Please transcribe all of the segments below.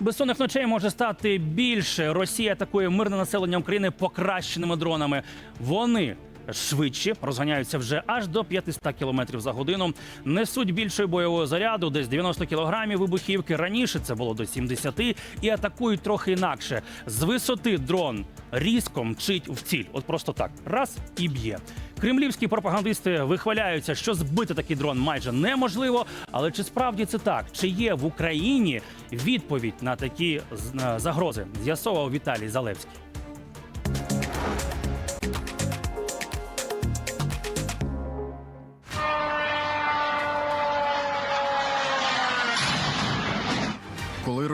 Безсонних ночей може стати більше. Росія атакує мирне населення України покращеними дронами. Вони швидші розганяються вже аж до 500 км за годину. Несуть більшої бойового заряду, десь 90 кілограмів вибухівки. Раніше це було до 70 і атакують трохи інакше. З висоти дрон різко мчить в ціль. От просто так раз і б'є. Кремлівські пропагандисти вихваляються, що збити такий дрон майже неможливо. Але чи справді це так? Чи є в Україні відповідь на такі загрози? З'ясовував Віталій Залевський.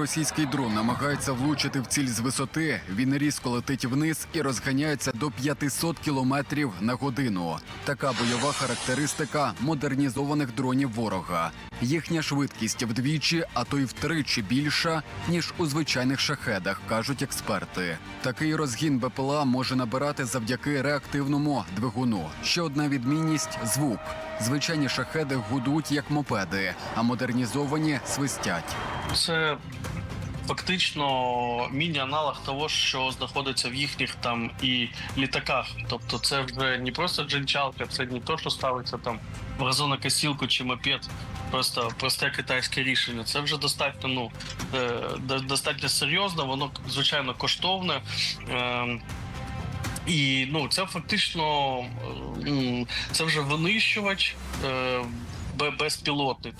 Російський дрон намагається влучити в ціль з висоти, він різко летить вниз і розганяється до 500 кілометрів на годину. Така бойова характеристика модернізованих дронів ворога. Їхня швидкість вдвічі, а то й втричі більша ніж у звичайних шахедах, кажуть експерти. Такий розгін БПЛА може набирати завдяки реактивному двигуну. Ще одна відмінність звук. Звичайні шахеди гудуть як мопеди, а модернізовані свистять. Це фактично міні-аналог того, що знаходиться в їхніх там і літаках. Тобто, це вже не просто джинчалка, це не то, що ставиться там в газонокосілку чи мопед. Просто просте китайське рішення. Це вже достатньо, ну е, достатньо серйозно, воно звичайно коштовне. Ем, І ну, це фактично це вже винищувач е, бе- безпілотний.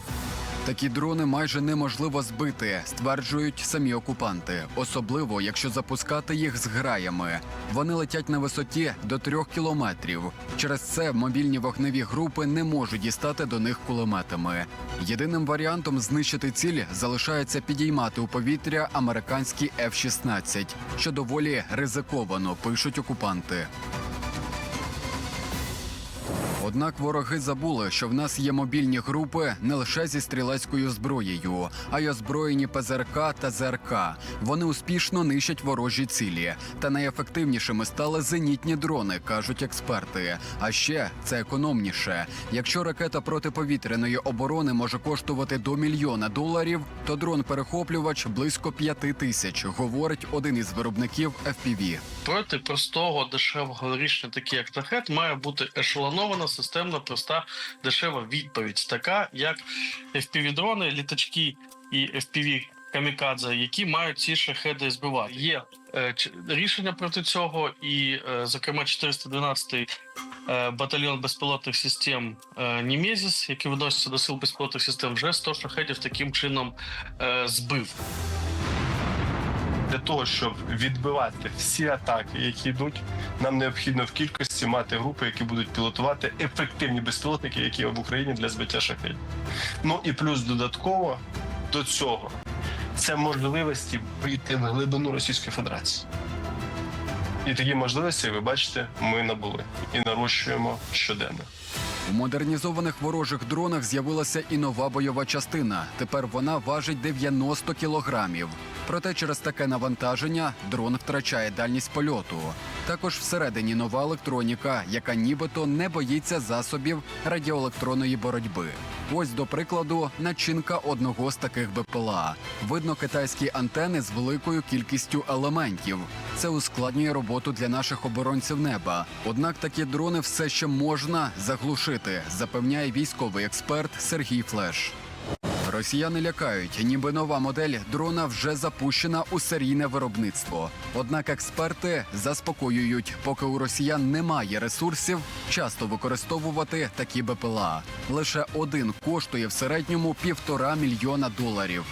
Такі дрони майже неможливо збити, стверджують самі окупанти, особливо якщо запускати їх з граями. Вони летять на висоті до трьох кілометрів. Через це мобільні вогневі групи не можуть дістати до них кулеметами. Єдиним варіантом знищити ціль залишається підіймати у повітря американські F-16, що доволі ризиковано, пишуть окупанти. Однак вороги забули, що в нас є мобільні групи не лише зі стрілецькою зброєю, а й озброєні ПЗРК та ЗРК. Вони успішно нищать ворожі цілі. Та найефективнішими стали зенітні дрони, кажуть експерти. А ще це економніше. Якщо ракета протиповітряної оборони може коштувати до мільйона доларів, то дрон-перехоплювач близько п'яти тисяч, говорить один із виробників FPV. проти простого дешевого рішення, такі як шахет, має бути ешелонована, системна, проста, дешева відповідь, така як FPV-дрони, літачки і FPV камікадзе, які мають ці шахеди збивати. Є е, рішення проти цього, і, е, зокрема, 412-й е, батальйон безпілотних систем е, Німезіс, який відноситься до сил безпілотних систем, вже 100 шахедів таким чином е, збив. Для того, щоб відбивати всі атаки, які йдуть, нам необхідно в кількості мати групи, які будуть пілотувати ефективні безпілотники, які в Україні для збиття шахедів. Ну і плюс додатково до цього це можливості вийти в глибину Російської Федерації. І такі можливості, ви бачите, ми набули і нарощуємо щоденно. У модернізованих ворожих дронах з'явилася і нова бойова частина. Тепер вона важить 90 кілограмів. Проте через таке навантаження дрон втрачає дальність польоту. Також всередині нова електроніка, яка нібито не боїться засобів радіоелектронної боротьби. Ось до прикладу, начинка одного з таких БПЛА. Видно китайські антени з великою кількістю елементів. Це ускладнює роботу для наших оборонців неба. Однак такі дрони все ще можна заглушити, запевняє військовий експерт Сергій Флеш. Росіяни лякають, ніби нова модель дрона вже запущена у серійне виробництво. Однак експерти заспокоюють, поки у росіян немає ресурсів часто використовувати такі БПЛА. Лише один коштує в середньому півтора мільйона доларів.